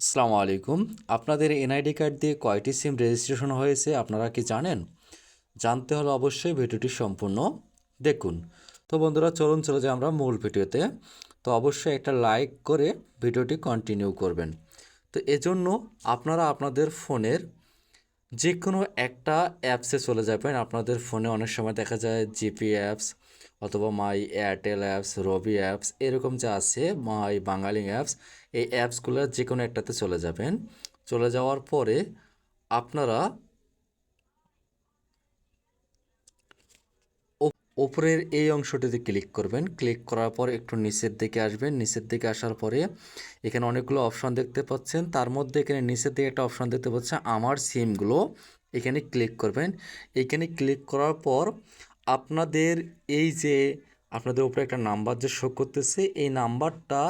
আসসালামু আলাইকুম। আপনাদের এনআইডি কার্ড দিয়ে কয়টি সিম রেজিস্ট্রেশন হয়েছে আপনারা কি জানেন? জানতে হলে অবশ্যই ভিডিওটি সম্পূর্ণ দেখুন। তো বন্ধুরা, চলুন, চলে যাই আমরা মূল ভিডিওতে। তো অবশ্যই একটা লাইক করে ভিডিওটি কন্টিনিউ করবেন। তো এজন্য আপনারা আপনাদের ফোনের যে কোনো একটা অ্যাপসে চলে যাবেন। আপনাদের ফোনে অনেক সময় দেখা যায় জিপি অ্যাপস অথবা My Airtel apps, Robi apps, এরকম যা আছে, মাই বাঙালি অ্যাপস, এই অ্যাপসগুলো যে কোনো একটাতে চলে যাবেন। চলে যাওয়ার পরে আপনারা ওপরের এই অংশটিতে ক্লিক করবেন। ক্লিক করার পর একটু নিচের দিকে আসবেন। নিচের দিকে আসার পরে এখানে অনেকগুলো অপশন দেখতে পাচ্ছেন। তার মধ্যে এখানে নিচের দিকে একটা অপশন দেখতে পাচ্ছেন, আমার সিমগুলো। এখানে ক্লিক করবেন। এখানে ক্লিক করার পর আপনাদের এই যে, আপনাদের উপরে একটা নাম্বার যে শো করতেছে, এই নাম্বারটা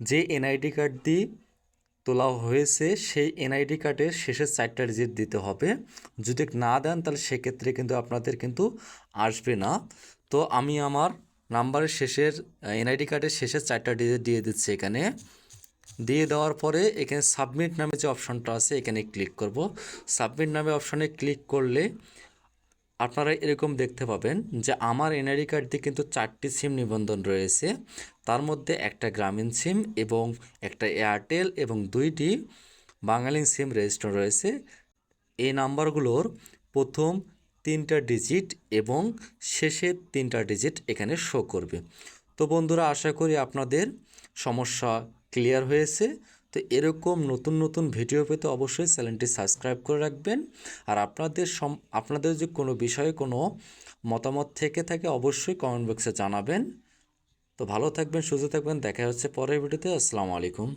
যে এনআইডি কার্ড দিয়ে তোলা হয়েছে, সেই এনআইডি কার্ডের শেষের চারটা ডিজিট দিতে হবে। যদি না দেন, তাহলে সেক্ষেত্রে কিন্তু আপনাদের কিন্তু আসবে না। তো আমি আমার নাম্বারের শেষের এনআইডি কার্ডের শেষের চারটা ডিজিট দিয়ে দিচ্ছি এখানে। দিয়ে দেওয়ার পরে এখানে সাবমিট নামে যে অপশনটা আছে, এখানে ক্লিক করব। সাবমিট নামে অপশনে ক্লিক করলে আপনারা এরকম দেখতে পাবেন যে আমার এনআইডি কার্ড কিন্তু চারটি সিম নিবন্ধন রয়েছে। তার মধ্যে একটা গ্রামীণ সিম এবং একটা এয়ারটেল এবং দুইটি বাঙালি সিম রেজিস্টার রয়েছে। এই নাম্বারগুলোর প্রথম তিনটা ডিজিট এবং শেষের তিনটা ডিজিট এখানে শো করবে। তো বন্ধুরা, আশা করি আপনাদের সমস্যা ক্লিয়ার হয়েছে। তো এরকম নতুন নতুন ভিডিও পেতে অবশ্যই চ্যানেলটি সাবস্ক্রাইব করে রাখবেন। আর আপনাদের সম, আপনাদের যে কোনো বিষয়ে কোনো মতামত থেকে থাকে অবশ্যই কমেন্ট বক্সে জানাবেন। তো ভালো থাকবেন, সুস্থ থাকবেন, দেখা হচ্ছে পরের ভিডিওতে। আসসালামু আলাইকুম।